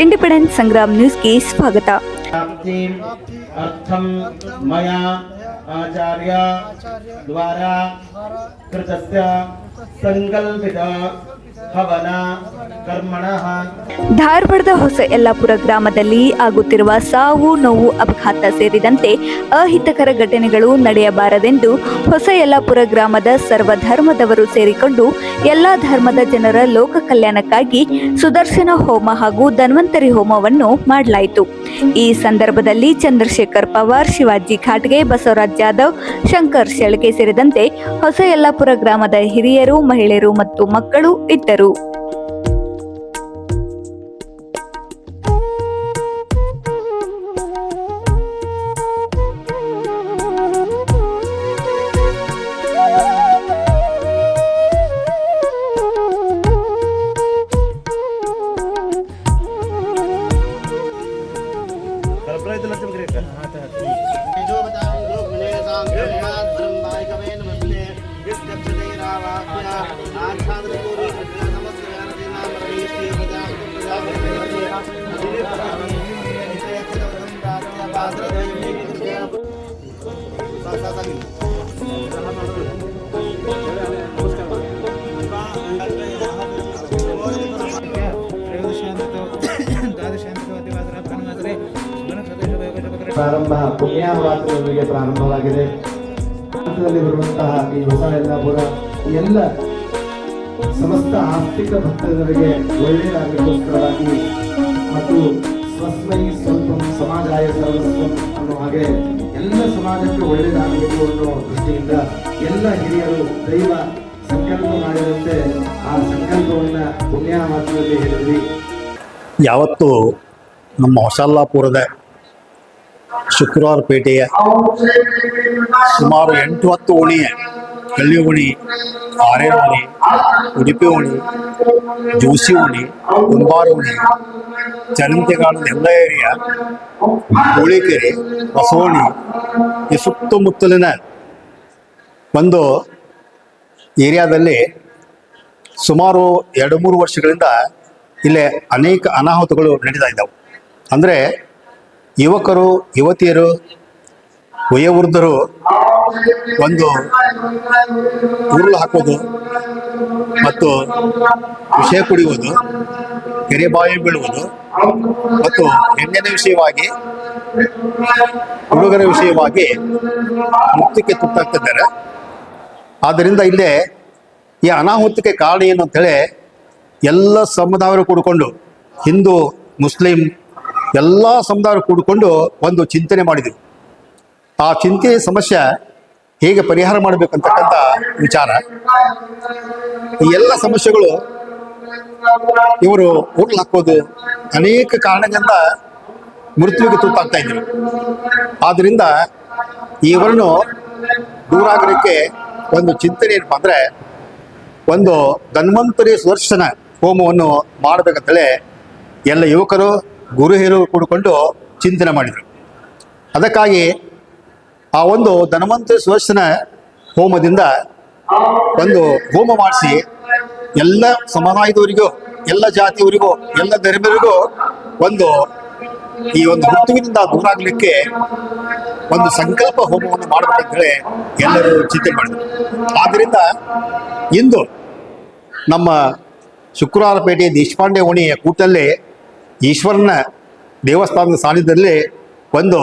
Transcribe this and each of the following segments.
Independence Sangram న్యూస్కి స్వాగత అర్థం మయా ఆచార్య ద్వారా కృతస్య సంకల్పిత హవన ಧಾರವಾಡದ ಹೊಸ ಯಲ್ಲಾಪುರ ಗ್ರಾಮದಲ್ಲಿ ಆಗುತ್ತಿರುವ ಸಾವು ನೋವು ಅಪಘಾತ ಸೇರಿದಂತೆ ಅಹಿತಕರ ಘಟನೆಗಳು ನಡೆಯಬಾರದೆಂದು ಹೊಸ ಯಲ್ಲಾಪುರ ಗ್ರಾಮದ ಸರ್ವಧರ್ಮದವರು ಸೇರಿಕೊಂಡು ಎಲ್ಲ ಧರ್ಮದ ಜನರ ಲೋಕ ಕಲ್ಯಾಣಕ್ಕಾಗಿ ಸುದರ್ಶನ ಹೋಮ ಹಾಗೂ ಧನ್ವಂತರಿ ಹೋಮವನ್ನು ಮಾಡಲಾಯಿತು. ಈ ಸಂದರ್ಭದಲ್ಲಿ ಚಂದ್ರಶೇಖರ್ ಪವಾರ್, ಶಿವಾಜಿ ಖಾಟ್ಗೆ ಬಸವರಾಜ್ ಯಾದವ್, ಶಂಕರ್ ಶೆಳಕೆ ಸೇರಿದಂತೆ ಹೊಸ ಯಲ್ಲಾಪುರ ಗ್ರಾಮದ ಹಿರಿಯರು, ಮಹಿಳೆಯರು ಮತ್ತು ಮಕ್ಕಳು ಇದ್ದರು. ಪ್ರಾರಂಭ ಪುಣ್ಯವಾಸಗಳಿಗೆ ಪ್ರಾರಂಭವಾಗಿದೆ. ಭಾರತದಲ್ಲಿ ಬರುವಂತಹ ಈ ಹೊಸ ಎಲ್ಲಾಪುರ ಎಲ್ಲ ಸಮಸ್ತ ಆಸ್ತಿಕ ಭಕ್ತರಿಗೆ ಒಳ್ಳೆಯದಾಗಲಿಕ್ಕೋಸ್ಕರವಾಗಿ ಮತ್ತು ಸ್ವಸ್ಮೈ ಸ್ವಲ್ಪ ಸಮಾಜಾಯ ಸರ್ವಸ್ವ ಅನ್ನೋ ಹಾಗೆ ಎಲ್ಲ ಸಮಾಜಕ್ಕೆ ಒಳ್ಳೆಯದಾಗಬೇಕು ಅನ್ನೋ ದೃಷ್ಟಿಯಿಂದ ಎಲ್ಲ ಹಿರಿಯರು ದೈವ ಸಂಕಲ್ಪ ಮಾಡಿದಂತೆ ಆ ಸಂಕಲ್ಪವನ್ನ ಮಾತಿನಲ್ಲಿ ಹೇಳಿದ್ವಿ. ಯಾವತ್ತು ನಮ್ಮ ಹೊಸಲ್ಲಾಪುರದ ಶುಕ್ರವಾರ ಪೇಟೆಯ ಸುಮಾರು ಎಂಟು ಹತ್ತು ಓಣಿ ಕಳ್ಳಿ ಓಣಿ ಆರೆ ಓಣಿ ಉಡುಪಿ ಓಣಿ ಜೋಸಿ ಓಣಿ ಕುಂಬಾರ ಓಣಿ ಚರಂತೆಗಾಲ ಎಲ್ಲ ಏರಿಯಾ ಹೋಳಿಕೆರೆ ಬಸವಣಿ ಈ ಸುತ್ತಮುತ್ತಲಿನ ಒಂದು ಏರಿಯಾದಲ್ಲಿ ಸುಮಾರು ಎರಡು ಮೂರು ವರ್ಷಗಳಿಂದ ಇಲ್ಲಿ ಅನೇಕ ಅನಾಹುತಗಳು ನಡೀತಾ ಇದ್ದಾವೆ. ಅಂದರೆ ಯುವಕರು, ಯುವತಿಯರು, ವಯೋವೃದ್ಧರು ಒಂದು ಉರುಳು ಹಾಕೋದು ಮತ್ತು ವಿಷಯ ಕುಡಿಯುವುದು, ಕೆರೆ ಬಾಯಿ ಬೀಳುವುದು ಮತ್ತು ಹೆಣ್ಣಿನ ವಿಷಯವಾಗಿ ಹುಡುಗರ ವಿಷಯವಾಗಿ ಮುಕ್ತಕ್ಕೆ ತುತ್ತಾಗ್ತಿದ್ದಾರೆ ಆದ್ದರಿಂದ ಇಲ್ಲೇ ಈ ಅನಾಹುತಕ್ಕೆ ಕಾರಣ ಏನು ಅಂತೇಳಿ ಎಲ್ಲ ಸಮುದಾಯರು ಕೂಡಿಕೊಂಡು, ಹಿಂದೂ, ಮುಸ್ಲಿಂ ಎಲ್ಲ ಸಮುದಾಯರು ಕೂಡಿಕೊಂಡು ಒಂದು ಚಿಂತನೆ ಮಾಡಿದೆವು. ಆ ಚಿಂತೆ ಸಮಸ್ಯೆ ಹೇಗೆ ಪರಿಹಾರ ಮಾಡಬೇಕಂತಕ್ಕಂಥ ವಿಚಾರ. ಈ ಎಲ್ಲ ಸಮಸ್ಯೆಗಳು ಇವರು ಉರುಳು ಹಾಕೋದು ಅನೇಕ ಕಾರಣಗಳಿಂದ ಮೃತ್ಯುವಿಗೆ ತುತ್ತಾಗ್ತಾ ಇದ್ರು ಆದ್ರಿಂದ ಇವರನ್ನು ದೂರ ಆಗಲಿಕ್ಕೆ ಒಂದು ಚಿಂತನೆ ಏನಪ್ಪ ಅಂದ್ರೆ, ಒಂದು ಧನ್ವಂತರಿ ಸುದರ್ಶನ ಹೋಮವನ್ನು ಮಾಡಬೇಕಂತೇಳಿ ಎಲ್ಲ ಯುವಕರು ಗುರು ಕೂಡಿಕೊಂಡು ಚಿಂತನೆ ಮಾಡಿದರು. ಅದಕ್ಕಾಗಿ ಆ ಒಂದು ಧನವಂತ ಸುದರ್ಶನ ಹೋಮದಿಂದ ಒಂದು ಹೋಮ ಮಾಡಿಸಿ ಎಲ್ಲ ಸಮುದಾಯದವರಿಗೂ ಎಲ್ಲ ಜಾತಿಯವರಿಗೂ, ಎಲ್ಲ ಧರ್ಮರಿಗೂ ಒಂದು ಈ ಒಂದು ಋತುವಿನಿಂದ ದೂರ ಆಗಲಿಕ್ಕೆ ಒಂದು ಸಂಕಲ್ಪ ಹೋಮವನ್ನು ಮಾಡಬೇಕಂತೇಳಿ ಎಲ್ಲರೂ ಚಿಂತೆ ಮಾಡಿದರು. ಆದ್ದರಿಂದ ಇಂದು ನಮ್ಮ ಶುಕ್ರವಾರಪೇಟೆ ದೇಶಪಾಂಡೆ ಓಣಿಯ ಕೂಟಲ್ಲಿ ಈಶ್ವರನ ದೇವಸ್ಥಾನದ ಸಾನ್ನಿಧ್ಯದಲ್ಲಿ ಒಂದು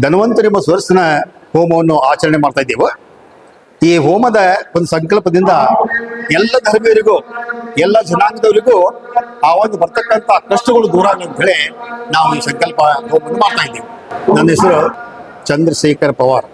ಧನ್ವಂತರೆಂಬ ಸ್ವರ್ಸನ ಹೋಮವನ್ನು ಆಚರಣೆ ಮಾಡ್ತಾ ಇದ್ದೇವೆ. ಈ ಹೋಮದ ಒಂದು ಸಂಕಲ್ಪದಿಂದ ಎಲ್ಲ ಧರ್ಮೀಯರಿಗೂ, ಎಲ್ಲ ಜನಾಂಗದವರಿಗೂ ಆ ಒಂದು ಬರ್ತಕ್ಕಂಥ ಕಷ್ಟಗಳು ದೂರ ಆಗಲಿ ಅಂತ ಹೇಳಿ ನಾವು ಈ ಸಂಕಲ್ಪ ಹೋಮವನ್ನು ಮಾಡ್ತಾ ಇದ್ದೇವೆ. ನನ್ನ ಹೆಸರು ಚಂದ್ರಶೇಖರ್ ಪವಾರ್.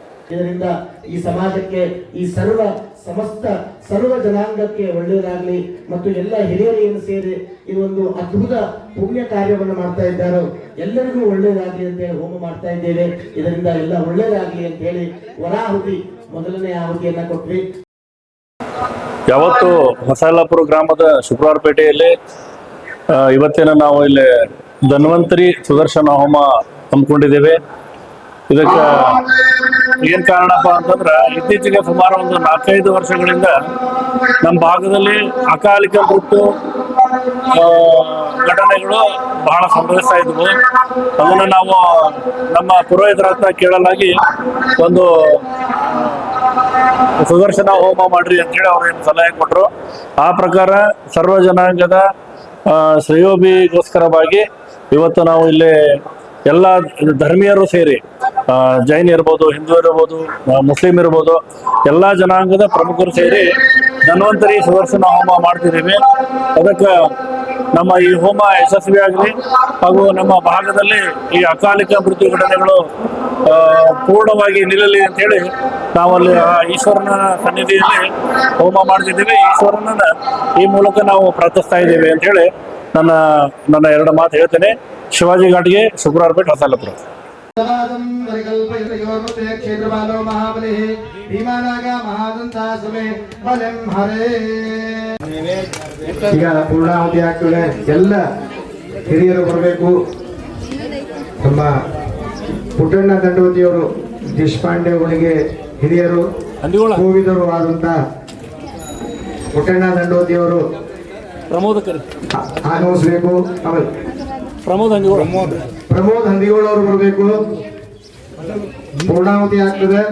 ಈ ಸಮಾಜಕ್ಕೆ ಈ ಸರ್ವ ಸಮಸ್ತ ಸರ್ವ ಜನಾಂಗಕ್ಕೆ ಒಳ್ಳೆಯದಾಗಲಿ ಮತ್ತು ಎಲ್ಲ ಹಿರಿಯರು ಏನು ಸೇರಿ ಈ ಒಂದು ಅದ್ಭುತ ಪುಣ್ಯ ಕಾರ್ಯವನ್ನು ಮಾಡ್ತಾ ಇದ್ದಾರೋ, ಎಲ್ಲರಿಗೂ ಒಳ್ಳೆಯದಾಗಲಿ ಅಂತ ಹೇಳಿ ಹೋಮ ಮಾಡ್ತಾ ಇದ್ದೇವೆ. ಇದರಿಂದ ಎಲ್ಲ ಒಳ್ಳೆಯದಾಗಲಿ ಅಂತ ಹೇಳಿ ವರಾಹುತಿ ಮೊದಲನೇ ಆಹುತಿಯನ್ನ ಕೊಟ್ವಿ. ಯಾವತ್ತು ಮಸಾಲಾಪುರ ಗ್ರಾಮದ ಶುಕ್ರವಾರಪೇಟೆಯಲ್ಲಿ ಇವತ್ತಿನ ನಾವು ಇಲ್ಲಿ ಧನ್ವಂತರಿ ಸುದರ್ಶನ ಹೋಮ ಹಮ್ಮಿಕೊಂಡಿದ್ದೇವೆ. ಇದಕ್ಕೆ ಏನ್ ಕಾರಣಪ್ಪ ಅಂತಂದ್ರ ಇತ್ತೀಚೆಗೆ ಸುಮಾರು ಒಂದು ನಾಲ್ಕೈದು ವರ್ಷಗಳಿಂದ ನಮ್ಮ ಭಾಗದಲ್ಲಿ ಅಕಾಲಿಕ ಮೃತ್ಯು ಘಟನೆಗಳು ಬಹಳ ಸಂಭವಿಸ್ತಾ ಇದ್ವು. ಅದನ್ನು ನಾವು ನಮ್ಮ ಪುರೋಹಿತರ ಹತ್ರ ಕೇಳಲಾಗಿ ಒಂದು ಸುದರ್ಶನ ಹೋಮ ಮಾಡ್ರಿ ಅಂತೇಳಿ ಅವ್ರು ಏನು ಸಲಹೆ ಕೊಟ್ಟರು ಆ ಪ್ರಕಾರ ಸರ್ವ ಜನಾಂಗದ ಶ್ರೇಯೋಭಿಗೋಸ್ಕರವಾಗಿ ಇವತ್ತು ನಾವು ಇಲ್ಲಿ ಎಲ್ಲ ಧರ್ಮೀಯರು ಸೇರಿ ಜೈನ್ ಇರ್ಬೋದು, ಹಿಂದೂ ಇರ್ಬೋದು ಮುಸ್ಲಿಂ ಇರ್ಬೋದು, ಎಲ್ಲ ಜನಾಂಗದ ಪ್ರಮುಖರು ಸೇರಿ ಧನ್ವಂತರಿ ಸುದರ್ಶನ ಹೋಮ ಮಾಡ್ತಿದ್ದೀವಿ. ಅದಕ್ಕೆ ನಮ್ಮ ಈ ಹೋಮ ಯಶಸ್ವಿಯಾಗಲಿ ಹಾಗೂ ನಮ್ಮ ಭಾಗದಲ್ಲಿ ಈ ಅಕಾಲಿಕ ಮೃತ್ಯು ಘಟನೆಗಳು ಪೂರ್ಣವಾಗಿ ನಿಲ್ಲಲಿ ಅಂತೇಳಿ ನಾವಲ್ಲಿ, ಆ, ಈಶ್ವರನ ಸನ್ನಿಧಿಯಲ್ಲಿ ಹೋಮ ಮಾಡ್ತಿದ್ದೀವಿ. ಈಶ್ವರನನ್ನ ಈ ಮೂಲಕ ನಾವು ಪ್ರಾರ್ಥಿಸ್ತಾ ಇದ್ದೀವಿ ಅಂತೇಳಿ ನನ್ನ ನನ್ನ ಎರಡು ಮಾತು ಹೇಳ್ತೇನೆ. ಶಿವಾಜಿ ಘಾಟ್ಗೆ ಶುಕ್ರವಾರಪೇಟೆ ಹೊಸಲಪುರ ಸವಾದಂ ಪರಿಕಲ್ಪಯೋರ್ಮತೆ ಕ್ಷೇತ್ರಪಾಲೋ ಮಹಾಬಲಿ ಭೀಮಾನಾಗ ಮಹಾದಂತಹ ಸಮೇ ಬಲಂ ಹರೇ ಈಗ ಪೂರ್ಣಾಹುತಿ ಆಗ್ತದೆ. ಎಲ್ಲ ಹಿರಿಯರು ಬರಬೇಕು. ನಮ್ಮ ಪುಟ್ಟಣ್ಣ ದಂಡವತಿಯವರು ದೇಶಪಾಂಡೆ ಅವರಿಗೆ ಹಿರಿಯರು ಕೋವಿದರು ಆದಂತ ಪುಟ್ಟಣ್ಣ ದಂಡವತಿಯವರು ಪ್ರಮೋದ ಆಗಮಿಸಬೇಕು ಪ್ರಮೋದ್ ಹಂದಿಗೋಳ. ಪ್ರಮೋದ್ ಹಂದಿಗೋಳ ಅವರು ಬರಬೇಕು. ಪೂರ್ಣಾಹುತಿ ಆಗ್ತದೆ.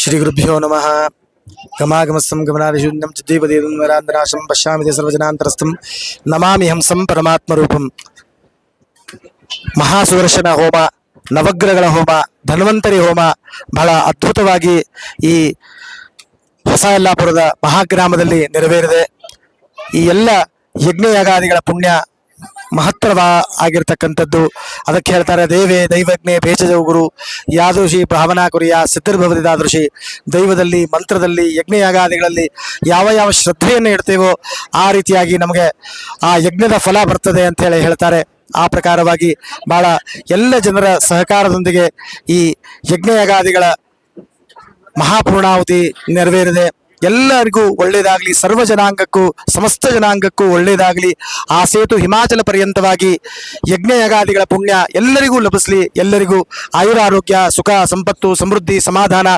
ಶ್ರೀ ಗುರುಭ್ಯೋ ನಮಃ. ಗಮಾಗಮಸ್ಸಂ ಗಮನಾದಿಶೂನ್ಯಂ ಚಿದ್ದೀಪದೇವರಾಂತರಾಶಂ ಪಶ್ಯಾಮಿ ಸರ್ವಜನಾಂತರಸ್ಥಂ ನಮಾಮಿ ಹಂಸಂ ಪರಮಾತ್ಮರೂಪಂ. ಮಹಾಸುದರ್ಶನ ಹೋಮ, ನವಗ್ರಹಗಳ ಹೋಮ, ಧನ್ವಂತರಿ ಹೋಮ ಬಹಳ ಅದ್ಭುತವಾಗಿ ಈ ಹೊಸ ಯಲ್ಲಾಪುರದ ಮಹಾಗ್ರಾಮದಲ್ಲಿ ನೆರವೇರಿದೆ. ಈ ಎಲ್ಲ ಯಜ್ಞಯಾಗಾದಿಗಳ ಪುಣ್ಯ ಮಹತ್ತರವ ಆಗಿರ್ತಕ್ಕಂಥದ್ದು. ಅದಕ್ಕೆ ಹೇಳ್ತಾರೆ, ದೇವೇ ದೈವಜ್ಞೆ ಭೇಷಜ ಗುರು, ಯಾದೃಶಿ ಭಾವನಾ ಕುರಿಯ ಸಿದ್ಧಿರ್ಭವತಿ ದಾದೃಶಿ, ದೈವದಲ್ಲಿ, ಮಂತ್ರದಲ್ಲಿ, ಯಜ್ಞಯಾಗಾದಿಗಳಲ್ಲಿ ಯಾವ ಯಾವ ಶ್ರದ್ಧೆಯನ್ನು ಇಡ್ತೇವೋ ಆ ರೀತಿಯಾಗಿ ನಮಗೆ ಆ ಯಜ್ಞದ ಫಲ ಬರ್ತದೆ ಅಂತ ಹೇಳಿ ಹೇಳ್ತಾರೆ. ಆ ಪ್ರಕಾರವಾಗಿ ಬಹಳ ಎಲ್ಲ ಜನರ ಸಹಕಾರದೊಂದಿಗೆ ಈ ಯಜ್ಞಯಗಾದಿಗಳ ಮಹಾಪೂರ್ಣಾಹುತಿ ನೆರವೇರಿದೆ. ಎಲ್ಲರಿಗೂ ಒಳ್ಳೆಯದಾಗಲಿ ಸರ್ವ ಜನಾಂಗಕ್ಕೂ, ಸಮಸ್ತ ಜನಾಂಗಕ್ಕೂ ಒಳ್ಳೆಯದಾಗಲಿ ಆ ಸೇತು ಹಿಮಾಚಲ ಪರ್ಯಂತವಾಗಿ ಯಜ್ಞಯಗಾದಿಗಳ ಪುಣ್ಯ ಎಲ್ಲರಿಗೂ ಲಭಿಸಲಿ, ಎಲ್ಲರಿಗೂ ಆಯುರಾರೋಗ್ಯ, ಸುಖ, ಸಂಪತ್ತು, ಸಮೃದ್ಧಿ, ಸಮಾಧಾನ,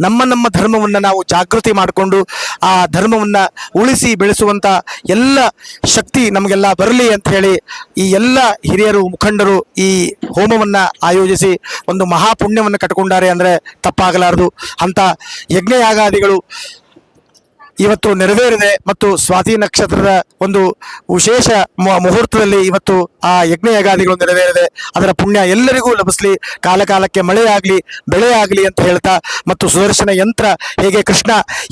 ನಮ್ಮ ನಮ್ಮ ಧರ್ಮವನ್ನು ನಾವು ಜಾಗೃತಿ ಮಾಡಿಕೊಂಡು ಆ ಧರ್ಮವನ್ನು ಉಳಿಸಿ ಬೆಳೆಸುವಂಥ ಎಲ್ಲ ಶಕ್ತಿ ನಮಗೆಲ್ಲ ಬರಲಿ ಅಂತ ಹೇಳಿ ಈ ಎಲ್ಲ ಹಿರಿಯರು, ಮುಖಂಡರು ಈ ಹೋಮವನ್ನು ಆಯೋಜಿಸಿ ಒಂದು ಮಹಾಪುಣ್ಯವನ್ನು ಕಟ್ಕೊಂಡಾರೆ ಅಂದರೆ ತಪ್ಪಾಗಲಾರದು. ಅಂತ ಯಜ್ಞಯಾಗಾದಿಗಳು ಇವತ್ತು ನೆರವೇರಿದೆ ಮತ್ತು ಸ್ವಾತಿ ನಕ್ಷತ್ರದ ಒಂದು ವಿಶೇಷ ಮುಹೂರ್ತದಲ್ಲಿ ಇವತ್ತು ಆ ಯಜ್ಞಯಗಾದಿಗಳು ನೆರವೇರಿದೆ. ಅದರ ಪುಣ್ಯ ಎಲ್ಲರಿಗೂ ಲಭಿಸಲಿ. ಕಾಲಕಾಲಕ್ಕೆ ಮಳೆಯಾಗಲಿ ಬೆಳೆ ಆಗಲಿ ಅಂತ ಹೇಳ್ತಾ ಮತ್ತು ಸುದರ್ಶನ ಯಂತ್ರ ಹೇಗೆ ಕೃಷ್ಣ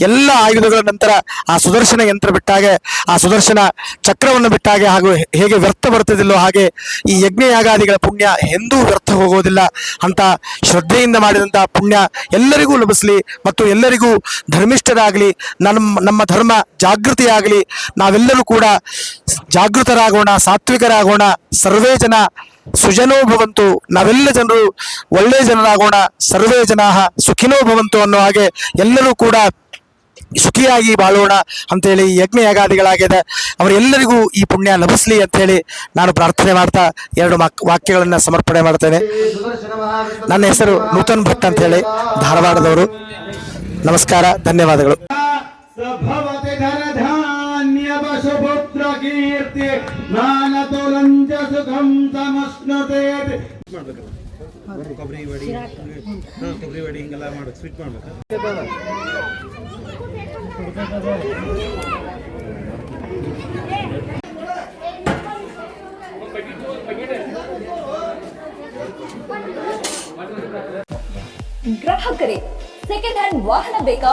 ಎಲ್ಲ ಆಯುಧಗಳ ನಂತರ ಆ ಸುದರ್ಶನ ಯಂತ್ರ ಬಿಟ್ಟಾಗೆ, ಆ ಸುದರ್ಶನ ಚಕ್ರವನ್ನು ಬಿಟ್ಟಾಗೆ ಹಾಗೂ ಹೇಗೆ ವ್ಯರ್ಥ ಬರ್ತದಿಲ್ಲೋ ಹಾಗೆ ಈ ಯಜ್ಞಯಾಗಾದಿಗಳ ಪುಣ್ಯ ಎಂದೂ ವ್ಯರ್ಥ ಹೋಗೋದಿಲ್ಲ ಅಂತ ಶ್ರದ್ಧೆಯಿಂದ ಮಾಡಿದಂಥ ಪುಣ್ಯ ಎಲ್ಲರಿಗೂ ಲಭಿಸಲಿ ಮತ್ತು ಎಲ್ಲರಿಗೂ ಧರ್ಮಿಷ್ಠರಾಗಲಿ. ನಮ್ಮ ನಮ್ಮ ಧರ್ಮ ಜಾಗೃತಿಯಾಗಲಿ. ನಾವೆಲ್ಲರೂ ಕೂಡ ಜಾಗೃತರಾಗೋಣ, ಸಾತ್ವಿಕರಾಗೋಣ, ಸರ್ವೇ ಜನ ಸುಜನೋ ಭವಂತು, ನಾವೆಲ್ಲ ಜನರು ಒಳ್ಳೆಯ ಜನರಾಗೋಣ, ಸರ್ವೇ ಜನ ಸುಖಿನೋ ಭವಂತು ಅನ್ನೋ ಹಾಗೆ ಎಲ್ಲರೂ ಕೂಡ ಸುಖಿಯಾಗಿ ಬಾಳೋಣ ಅಂತೇಳಿ ಯಜ್ಞ ಯಾಗಾದಿಗಳಾಗಿದೆ ಅವರೆಲ್ಲರಿಗೂ ಈ ಪುಣ್ಯ ಲಭಿಸಲಿ ಅಂತೇಳಿ ನಾನು ಪ್ರಾರ್ಥನೆ ಮಾಡ್ತಾ ಎರಡು ವಾಕ್ಯಗಳನ್ನು ಸಮರ್ಪಣೆ ಮಾಡ್ತೇನೆ. ನನ್ನ ಹೆಸರು ನೂತನ್ ಭಟ್ ಅಂತ ಹೇಳಿ ಧಾರವಾಡದವರು. ನಮಸ್ಕಾರ, ಧನ್ಯವಾದಗಳು. ಸಭವತಿ ಧನಧಾನ್ಯ ವಸುಪುತ್ರ ಕೀರ್ತಿ ನಾನತುಲಂಚ ಸುಖಂ ಸಮಶ್ನುತೆ ಗ್ರಾಹಕರೇ ಸೆಕೆಂಡ್ ಹ್ಯಾಂಡ್ ವಾಹನ ಬೇಕಾ